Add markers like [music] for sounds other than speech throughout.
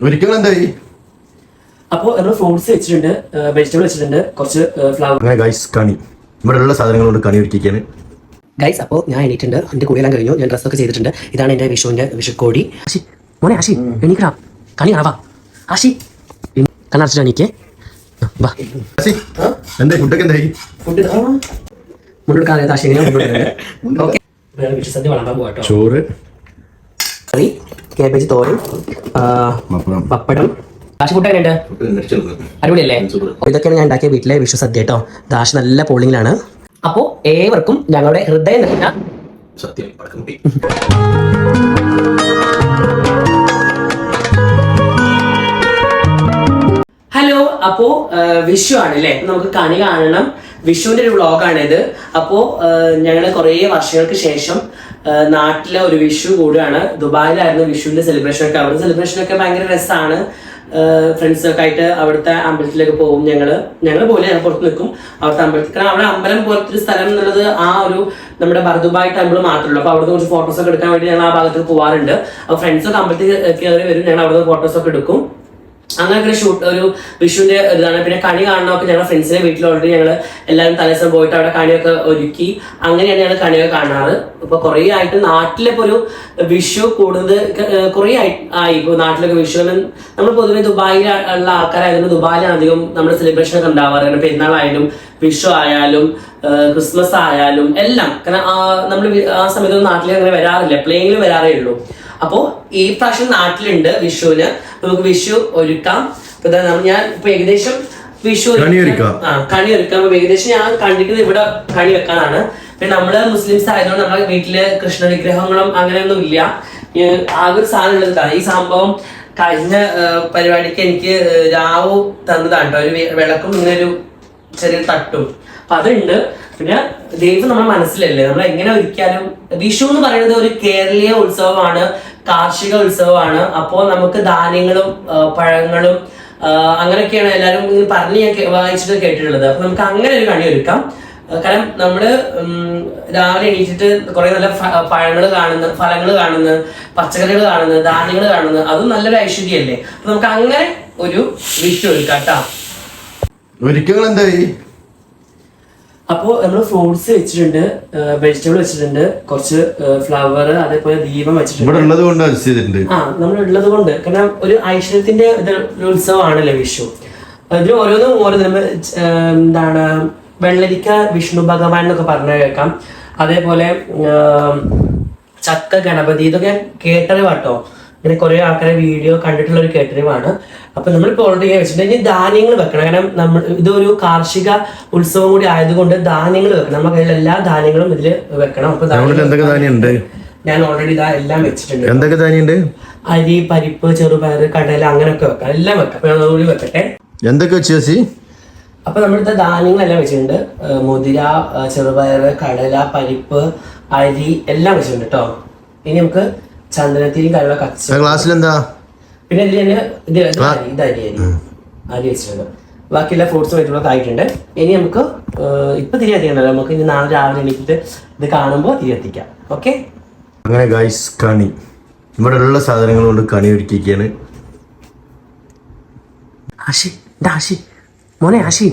ഒരിക്കലും എന്തായി അപ്പോൾ നമ്മൾ ഫ്രൂട്ട്സ് വെച്ചിട്ടുണ്ട് വെജിറ്റബിൾ വെച്ചിട്ടുണ്ട് കുറച്ച് ഫ്ലവർ അങ്ങനെ ഗൈസ് കണി. ഇവിടെ ഉള്ള സാധനങ്ങൾ കൊണ്ട് കണി ഒരുക്കിയാണ് ഗൈസ് അപ്പോൾ ഞാൻ എണീറ്റുണ്ട് എന്റെ എല്ലാം കഴിഞ്ഞു. ഞാൻ ഡ്രസ്സൊക്കെ ചെയ്തിട്ടുണ്ട്. ഇതാണ് എന്റെ വിഷുവിന്റെ വിഷുക്കോടി. ആശി മോനെ ആശി എണീക്കടാ. കണി കാണാ വാ. ആശി. കണ്ണടച്ചിട്ട് എണീക്കേ. വാ. എന്താ ഫുഡൊക്കെ എന്തായി? ഫുഡ് മുണ്ടെടുക്കാൻ ആശി എങ്ങനെയാണ് ഓക്കെ [laughs] വിഷു സദ്യ വളർത്താൻ പോകാട്ടോ ചോറ്. കറി കേബേജ് തോരൻ പപ്പടം. ഫുഡ് എങ്ങനെയുണ്ട് അടിപൊളിയല്ലേ? അപ്പൊ ഇതൊക്കെയാണ് ഞാൻ ഉണ്ടാക്കിയ വീട്ടിലെ വിഷു സദ്യ കേട്ടോ. ദാശ നല്ല പോളിങ്ങിലാണ്. അപ്പോൾ ഏവർക്കും ഞങ്ങളുടെ ഹൃദയം നിറഞ്ഞ സത്യം ഹലോ അപ്പോ വിഷു ആണ് അല്ലേ നമുക്ക് കണി കാണണം. വിഷുവിന്റെ ഒരു വ്ളോഗാണിത്. ഇത് അപ്പോ ഞങ്ങൾ കുറേ വർഷങ്ങൾക്ക് ശേഷം നാട്ടിലെ ഒരു വിഷു കൂടുകയാണ് ദുബായിലായിരുന്നു വിഷുവിന്റെ സെലിബ്രേഷൻ ഒക്കെ. അവിടെ സെലിബ്രേഷൻ ഒക്കെ ഭയങ്കര രസമാണ് ഫ്രണ്ട്സൊക്കെ ആയിട്ട് അവിടുത്തെ അമ്പലത്തിലേക്ക് പോകും ഞങ്ങൾ ഞങ്ങൾ പോലെ ഞങ്ങൾ പുറത്ത് നിൽക്കും അവിടുത്തെ അമ്പലത്തിൽ. കാരണം അവിടെ അമ്പലം പോലത്തെ ഒരു സ്ഥലം എന്നുള്ളത് ആ ഒരു നമ്മുടെ ബർദുബായ് ടെമ്പിൾ മാത്രമേ ഉള്ളൂ. അപ്പൊ അവിടുന്ന് കുറച്ച് ഫോട്ടോസ് ഒക്കെ എടുക്കാൻ വേണ്ടി ഞങ്ങൾ ആ ഭാഗത്തേക്ക് പോകാറുണ്ട് അപ്പോൾ ഫ്രണ്ട്സൊക്കെ അമ്പലത്തിൽ കയറി വരും. ഞങ്ങൾ അവിടുന്ന് ഫോട്ടോസ് ഒക്കെ എടുക്കും. അങ്ങനെ ഒരു ഷൂട്ട് ഒരു വിഷുവിന്റെ ഇതാണ്. പിന്നെ കണി കാണണമൊക്കെ ഞങ്ങളുടെ ഫ്രണ്ട്സിന്റെ വീട്ടിൽ ഓൾറെഡി ഞങ്ങൾ എല്ലാവരും തലേദിവസം പോയിട്ട് അവിടെ കണിയൊക്കെ ഒരുക്കി. അങ്ങനെയാണ് ഞങ്ങൾ കണിയൊക്കെ കാണാറ്. ഇപ്പൊ കുറേ ആയിട്ട് നാട്ടിലിപ്പോ ഒരു വിഷു കൂടുതൽ കുറേ ആയി ആയി. നാട്ടിലൊക്കെ വിഷു നമ്മൾ പൊതുവെ ദുബായിൽ ഉള്ള ആൾക്കാരായതുകൊണ്ട് ദുബായിലാണ് അധികം നമ്മുടെ സെലിബ്രേഷൻ ഒക്കെ ഉണ്ടാവാറ്. കാരണം പെരുന്നാളായാലും വിഷു ആയാലും ക്രിസ്മസ് ആയാലും എല്ലാം. കാരണം നമ്മൾ ആ സമയത്ത് നാട്ടിലേക്ക് അങ്ങനെ വരാറില്ല. പ്ലെയിനിൽ വരാറേ ഉള്ളൂ. അപ്പോ ഈ പ്രാവശ്യം നാട്ടിലുണ്ട് വിഷുവിന്. നമുക്ക് വിഷു ഒരുക്കാം. ഇപ്പൊ ഞാൻ ഇപ്പൊ ഏകദേശം വിഷു ഒരുക്കാൻ- കണി ഒരുക്കാം. ആ കണി ഒരുക്കാം. അപ്പൊ ഏകദേശം ഞാൻ കണ്ടിട്ട് ഇവിടെ കണി വെക്കാനാണ്. പിന്നെ നമ്മൾ മുസ്ലിംസ് ആയതുകൊണ്ട് നമ്മുടെ വീട്ടിൽ കൃഷ്ണ വിഗ്രഹങ്ങളും അങ്ങനെയൊന്നും ഇല്ല. ആകെ ഒരു സാധനം ഉള്ളത് ഈ സംഭവം കഴിഞ്ഞ പരിപാടിക്ക് എനിക്ക് രാവു തന്നതാണ് കേട്ടോ. ഒരു വിളക്കും ഇങ്ങനെ ഒരു ചെറിയ തട്ടും. അപ്പൊ അതുണ്ട്. പിന്നെ ദൈവം നമ്മുടെ മനസ്സിലല്ലേ? നമ്മൾ എങ്ങനെ ഒരിക്കലും വിഷു എന്ന് പറയുന്നത് ഒരു കേരളീയ ഉത്സവമാണ് കാർഷിക ഉത്സവമാണ്. അപ്പോൾ നമുക്ക് ധാന്യങ്ങളും പഴങ്ങളും അങ്ങനെയൊക്കെയാണ് എല്ലാവരും പറഞ്ഞ് ഞാൻ വായിച്ചിട്ട് കേട്ടിട്ടുള്ളത്. അപ്പൊ നമുക്ക് അങ്ങനെ ഒരു കണി ഒരുക്കാം. കാരണം നമ്മൾ രാവിലെ എണീറ്റിട്ട് കുറെ നല്ല പഴങ്ങൾ കാണുന്നു ഫലങ്ങൾ കാണുന്നു പച്ചക്കറികൾ കാണുന്നു ധാന്യങ്ങൾ കാണുന്നു അതും നല്ലൊരു ഐശ്വര്യല്ലേ അപ്പൊ നമുക്ക് അങ്ങനെ ഒരു വിഷു ഒരുക്കാം കേട്ടോ. ഒരിക്കലും എന്തായി? അപ്പോൾ നമ്മൾ ഫ്രൂട്ട്സ് വെച്ചിട്ടുണ്ട് വെജിറ്റബിൾ വെച്ചിട്ടുണ്ട് കുറച്ച് ഫ്ലവർ അതേപോലെ ദീപം വെച്ചിട്ടുണ്ട്. ആ നമ്മൾ ഉള്ളത് കൊണ്ട്. കാരണം ഒരു ഐശ്വര്യത്തിന്റെ ഉത്സവമാണല്ലോ വിഷു. ഇതിന് ഓരോന്നും ഓരോ നമ്മൾ എന്താണ് വെള്ളരിക്ക വിഷ്ണു ഭഗവാൻ എന്നൊക്കെ പറഞ്ഞു കേൾക്കാം. അതേപോലെ ചക്ക ഗണപതി ഇതൊക്കെ കേട്ടത് കേട്ടറിവാട്ടോ. ഇങ്ങനെ കുറെ ആൾക്കാരെ വീഡിയോ കണ്ടിട്ടുള്ള ഒരു കേട്ടറിവാണ് അപ്പൊ നമ്മളിപ്പോൾ ഓൾറെഡി വെച്ചിട്ടുണ്ട്. ഇനി ധാന്യങ്ങൾ വെക്കണം. കാരണം നമ്മൾ ഇതൊരു കാർഷിക ഉത്സവം കൂടി ആയതുകൊണ്ട് ധാന്യങ്ങൾ വെക്കണം. നമ്മൾ കയ്യിൽ എല്ലാ ധാന്യങ്ങളും ഇതിൽ വെക്കണം. അപ്പൊ ഞാൻ ഓൾറെഡി ഇതാ എല്ലാം വെച്ചിട്ടുണ്ട്. എന്തൊക്കെ ധാന്യമുണ്ട് അരി പരിപ്പ് ചെറുപയർ കടല അങ്ങനെയൊക്കെ വെക്കാം. എല്ലാം വെക്കാം. കൂടി വെക്കട്ടെ. എന്തൊക്കെ വെച്ചു ചേച്ചി? അപ്പൊ നമ്മളിത്തെ ധാന്യങ്ങളെല്ലാം വെച്ചിട്ടുണ്ട്. മുതിര ചെറുപയർ കടല പരിപ്പ് അരി എല്ലാം വെച്ചിട്ടുണ്ട് കേട്ടോ ഇനി നമുക്ക് ചന്ദനത്തിരി കാര്യങ്ങളൊക്കെ കച്ച ക്ലാസ്സിൽ എന്താ പിന്നെ ഇതിൽ തന്നെ ഇത് ഇത് അരി ഇത് അരി അരി. അരി വെച്ചിട്ടുണ്ട്. ബാക്കിയെല്ലാ ഫ്രൂട്ട്സും ആയിട്ടുണ്ട്. ഇനി നമുക്ക് ഇപ്പൊ തിരി എത്തിക്കണ്ടല്ലോ. നമുക്ക് ഇനി നാളെ രാവിലെ എണീറ്റിട്ട് ഇത് കാണുമ്പോൾ തിരി എത്തിക്കാം. ഓക്കെ അങ്ങനെ ഗൈസ് കണി. ഇവിടെ ഉള്ള സാധനങ്ങൾ കൊണ്ട് കണി ഒരുക്കിയാണ് ആശി ആശി. മോനെ ആശി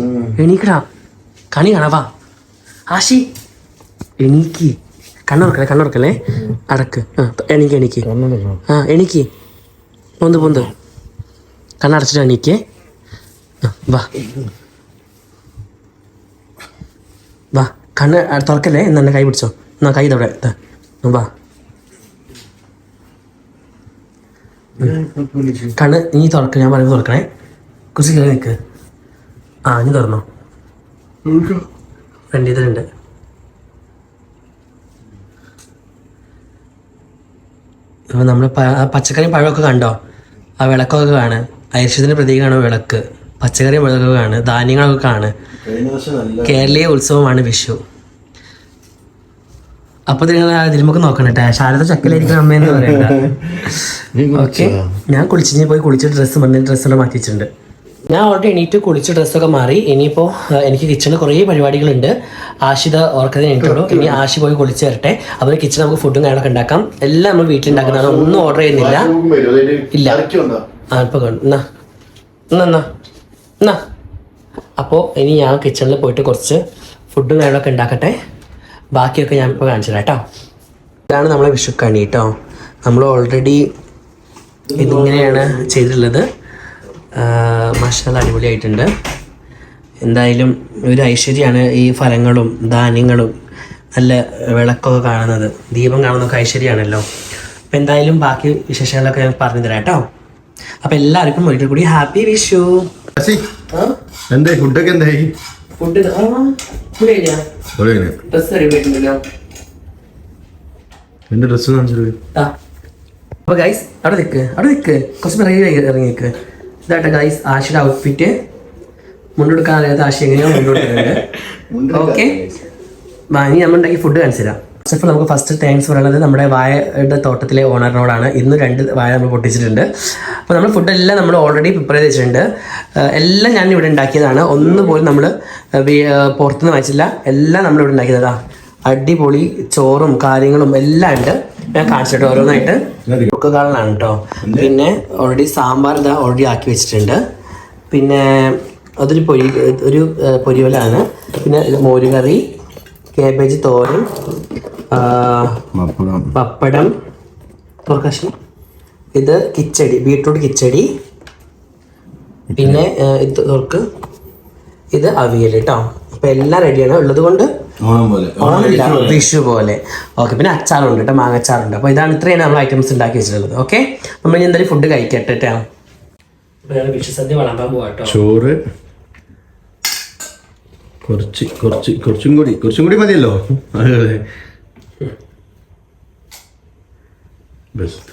എണീക്കടാ. കണി കാണാവാ ആശി എണീക്ക്. കണ്ണുറക്കല്ലേ കണ്ണുറക്കല്ലേ? അടക്ക്. ആ എണീക്ക് എണീക്ക്. ആ എണീക്ക്. പൊന്ത് പൊന്ത്. കണ്ണടച്ചിട്ട് എണീക്കേ. വാ. വാ. കണ്ണ് തുറക്കല്ലേ? എന്നാ എന്നെ കൈ പിടിച്ചോ. എന്നാ കൈ ഇതവിടെ. ആ, വാ. കണ്ണ് നീ തുറക്ക. ഞാൻ പറയുമ്പോൾ തുറക്കണേ. കുറച്ച് കഴിഞ്ഞ് നിൽക്ക് ആ നീ തുറന്നോ. ഫ്രണ്ട് ഇതിലുണ്ട്. ഇപ്പൊ നമ്മൾ പച്ചക്കറി പഴമൊക്കെ കണ്ടോ? ആ വിളക്കൊക്കെ കാണ് ഐശ്വര്യത്തിന്റെ പ്രതീകമാണ് വിളക്ക്. പച്ചക്കറി വിളക്കൊക്കെ കാണ് ധാന്യങ്ങളൊക്കെ കാണ് കേരളീയ ഉത്സവമാണ് വിഷു. അപ്പൊ തിരുമുക്ക് നോക്കണട്ടെ. ശാരദ ചക്കലായിരിക്കും അമ്മയെന്ന് പറയണ്ട. [laughs] ഓക്കെ. ഞാൻ കുളിച്ചു പോയി കുളിച്ച് ഡ്രസ്സ് മണ്ണ ഡ്രസ്സെല്ലാം മാറ്റി വെച്ചിട്ടുണ്ട് ഞാൻ ഓൾറെഡി എണീറ്റ് കുളിച്ച് ഡ്രസ്സൊക്കെ മാറി. ഇനിയിപ്പോൾ എനിക്ക് കിച്ചണിൽ കുറേ പരിപാടികളുണ്ട്. ആഷിത ഓർക്കതിന് എനിക്കുള്ളൂ ഇനി ആഷി പോയി കുളിച്ച് വരട്ടെ. അതുപോലെ കിച്ചൺ നമുക്ക് ഫുഡും കാര്യങ്ങളൊക്കെ ഉണ്ടാക്കാം. എല്ലാം നമ്മൾ വീട്ടിലുണ്ടാക്കുന്നതാണ്. ഒന്നും ഓർഡർ ചെയ്യുന്നില്ല. ഇല്ല. ആ അപ്പോൾ ഇനി ഞാൻ കിച്ചണിൽ പോയിട്ട് കുറച്ച് ഫുഡും കാര്യങ്ങളൊക്കെ ഉണ്ടാക്കട്ടെ. ബാക്കിയൊക്കെ ഞാൻ ഇപ്പോൾ കാണിച്ചു കേട്ടോ ഇതാണ് നമ്മളെ വിഷുക്കണി കേട്ടോ നമ്മൾ ഓൾറെഡി ഇതിങ്ങനെയാണ് ചെയ്തിട്ടുള്ളത്. മസാല അടിപൊളിയായിട്ടുണ്ട്. എന്തായാലും ഒരു ഐശ്വര്യമാണ് ഈ ഫലങ്ങളും ധാന്യങ്ങളും നല്ല വിളക്കൊക്കെ കാണുന്നത്. ദീപം കാണുന്നതൊക്കെ ഐശ്വര്യമാണല്ലോ. അപ്പം എന്തായാലും ബാക്കി വിശേഷങ്ങളൊക്കെ ഞാൻ പറഞ്ഞു തരാം കേട്ടോ. അപ്പം എല്ലാവർക്കും ഒരിക്കൽ കൂടി ഹാപ്പി വിഷു. ഫുഡൊക്കെ എന്തായി? ഫുഡ് എന്റെ ഡ്രസ്സ് കാണിച്ചത്? അപ്പൊ ഗൈസ് അവിടെ നിൽക്ക് അവിടെ നിൽക്ക് കുറച്ച് പിറകെ ഇറങ്ങി നിൽക്ക് ഇതാട്ടെ ഗൈസ് ആശയുടെ ഔട്ട്ഫിറ്റ് മുണ്ടെടുക്കാൻ അറിയാത്ത ആശ എങ്ങനെയോ മുന്നോട്ട് ഓക്കെ ഇനി നമ്മൾ ഉണ്ടാക്കി ഫുഡ് കാണിച്ചു തരാം. ഫസ്റ്റ് ഓഫ് നമുക്ക് ഫസ്റ്റ് താങ്ക്സ് പറയുന്നത് നമ്മുടെ വായയുടെ തോട്ടത്തിലെ ഓണറിനോടാണ് ഇന്ന് രണ്ട് വായ നമ്മൾ പൊട്ടിച്ചിട്ടുണ്ട്. അപ്പോൾ നമ്മൾ ഫുഡെല്ലാം നമ്മൾ ഓൾറെഡി പ്രിപ്പയർ ചെയ്ത് വെച്ചിട്ടുണ്ട്. എല്ലാം ഞാൻ ഇവിടെ ഉണ്ടാക്കിയതാണ്. ഒന്നുപോലും നമ്മൾ പുറത്തുനിന്ന് വായിച്ചില്ല എല്ലാം നമ്മൾ ഇവിടെ ഉണ്ടാക്കിയതാ. അടിപൊളി ചോറും കാര്യങ്ങളും എല്ലാം ഉണ്ട്. ഞാൻ കാണിച്ചിട്ട് ഓരോന്നായിട്ട്. കുക്കക്കാളനാണ് കേട്ടോ പിന്നെ? ഓൾറെഡി സാമ്പാർ ഇതാ ഓൾറെഡി ആക്കി വെച്ചിട്ടുണ്ട്. പിന്നെ അതൊരു പൊരി ഒരു പൊരിവലാണ്. പിന്നെ മോരുകറി കേബേജ് തോരൻ പപ്പടം. തുറക്കഷ്ണം ഇത് കിച്ചടി ബീട്രൂട്ട് കിച്ചടി. പിന്നെ ഇത് തുറക്ക് ഇത് അവിയൽ കേട്ടോ അപ്പം എല്ലാം റെഡിയാണ് ഉള്ളത് കൊണ്ട് ഓണം പോലെ. ഓണമില്ല വിഷു പോലെ. ഓക്കെ പിന്നെ അച്ചാറുണ്ട് കേട്ടോ മാങ്ങച്ചാറുണ്ട്. അപ്പോൾ ഇതാണ് ഇത്രയാണ് നമ്മൾ ഐറ്റംസ് ഉണ്ടാക്കി വെച്ചിട്ടുള്ളത്. ഓക്കെ? നമ്മൾ ഇനി എന്തായാലും ഫുഡ് കഴിക്കട്ടെ കേട്ടോ വിഷു സദ്യ വളമ്പാൻ പോവാട്ടോ ചോറ്. കുറച്ച് കുറച്ച് കുറച്ചും കൂടി കുറച്ചും കൂടി മതിയല്ലോ. ബെസ്റ്റ്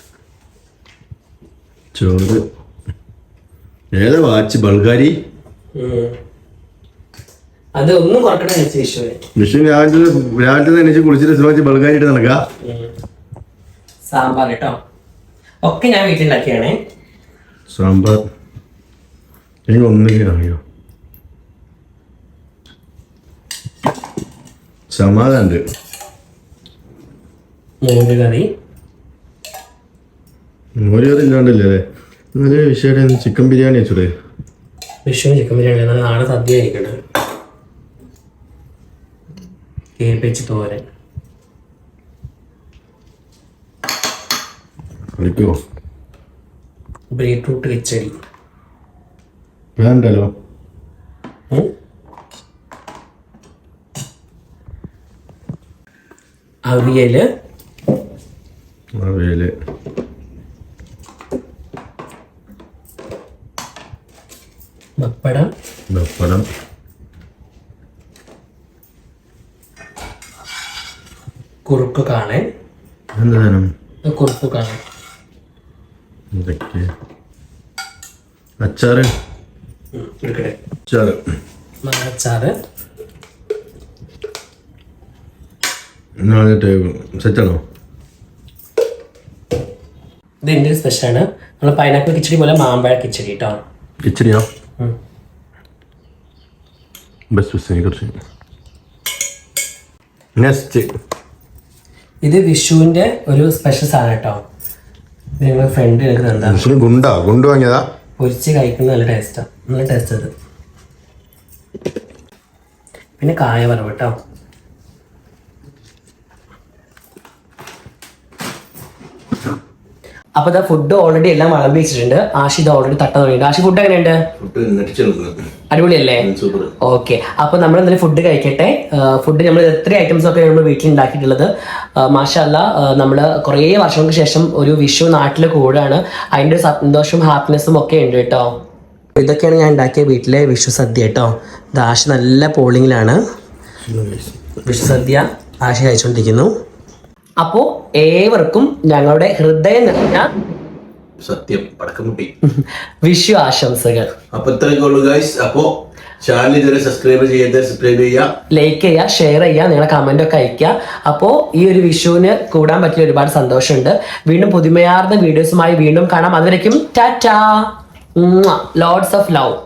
ചോറ്. ഏതാ വാച്ച്? ബൾഗാരി? അത് ഒന്നും കുറക്കണ വിഷുവിന് വിഷു രാവിലെ രാവിലത്തെ എണീച്ച് കുളിച്ചിട്ട് സുഖം നടക്കുക സാമ്പാർ കേട്ടോ. ഒക്കെ ഞാൻ വീട്ടിലുണ്ടാക്കിയാണ്. സാമ്പാർ. എനിക്ക് ഒന്നിലേക്ക് അറിയോ സമാധാനുണ്ട്. മോര് കറി. മോര് കറി ഇല്ലാണ്ടല്ലേ അല്ലേ? നല്ല വിഷയം ചിക്കൻ ബിരിയാണി വെച്ചൂടെ? വിഷയം ചിക്കൻ ബിരിയാണി. നാളെ സദ്യ ആയിരിക്കണം കേപ്പിച്ച് തോരൻ. ബീട്രൂട്ട് കിച്ചടി. വേണ്ടല്ലോ. അവിയൽ. അവിയൽ. പപ്പടം. പപ്പടം. കുറുക്ക് സാധനം കുറുക്ക് കാണേ. അച്ചാറ്. അച്ചാറ്. മാങ്ങാച്ചാറ് സെറ്റാണോ? ഇത് സ്പെഷ്യലാണ്. നമ്മൾ പൈനാപ്പിൾ കിച്ചടി പോലെ മാമ്പഴ കിച്ചടി കേട്ടോ കിച്ചടിയോ? ബസ് ബെസ്റ്റ് ബെസ്റ്റ് കുറച്ച്. നെക്സ്റ്റ് ഇത് വിഷുവിന്റെ ഒരു സ്പെഷ്യൽ സാധനം കേട്ടോ. ഇത് ഫ്രണ്ട് മനുഷ്യന് ഗുണ്ടാ? ഗുണ്ട് വാങ്ങിയതാ? പൊരിച്ച് കഴിക്കുന്ന നല്ല ടേസ്റ്റാ നല്ല ടേസ്റ്റ് അത് പിന്നെ കായ വറവ് കേട്ടോ. അപ്പൊ ഇതാ ഫുഡ് ഓൾറെഡി എല്ലാം വിളമ്പി വെച്ചിട്ടുണ്ട്. ആഷി ഇത് ഓൾറെഡി തട്ട തുടങ്ങിയിട്ടുണ്ട്. ആഷി ഫുഡ് എങ്ങനെയുണ്ട്? ഫുഡ് അടിപൊളിയല്ലേ? സൂപ്പർ ഓക്കെ അപ്പൊ നമ്മൾ എന്തായാലും ഫുഡ് കഴിക്കട്ടെ ഫുഡ് നമ്മൾ എത്ര ഐറ്റംസ് ഒക്കെ നമ്മൾ വീട്ടിൽ ഉണ്ടാക്കിയിട്ടുള്ളത് മാഷല്ല നമ്മൾ കുറേ വർഷങ്ങൾക്ക് ശേഷം ഒരു വിഷു നാട്ടിൽ കൂടാണ്. അതിന്റെ ഒരു സന്തോഷവും ഹാപ്പിനെസ്സും ഒക്കെ ഉണ്ട് കേട്ടോ. ഇതൊക്കെയാണ് ഞാൻ ഉണ്ടാക്കിയ വീട്ടിലെ വിഷു സദ്യ കേട്ടോ. ദാഷ് നല്ല പോളിങ്ങിലാണ്. വിഷു സദ്യ ആശ കഴിച്ചുകൊണ്ടിരിക്കുന്നു അപ്പോൾ ഏവർക്കും ഞങ്ങളുടെ ഹൃദയം നിറഞ്ഞ സത്യം. പടക്കമുട്ടി വിഷു ആശംസകൾ. അപ്പൊ ഇത്രയൊക്കെ ഉള്ളു ഗൈസ് അപ്പോ ചാനൽ ഇതുവരെ സബ്സ്ക്രൈബ് ചെയ്ത് സബ്സ്ക്രൈബ് ചെയ്യുക. ലൈക്ക് ചെയ്യുക ഷെയർ ചെയ്യുക നിങ്ങളെ കമന്റ് ഒക്കെ അയക്കുക. അപ്പോ ഈ ഒരു വിഷുവിന് കൂടാൻ പറ്റിയ ഒരുപാട് സന്തോഷമുണ്ട്. വീണ്ടും പുതുമയാർന്ന വീഡിയോസുമായി വീണ്ടും കാണാം. അതുവരേക്കും ടാറ്റാ. Loads of love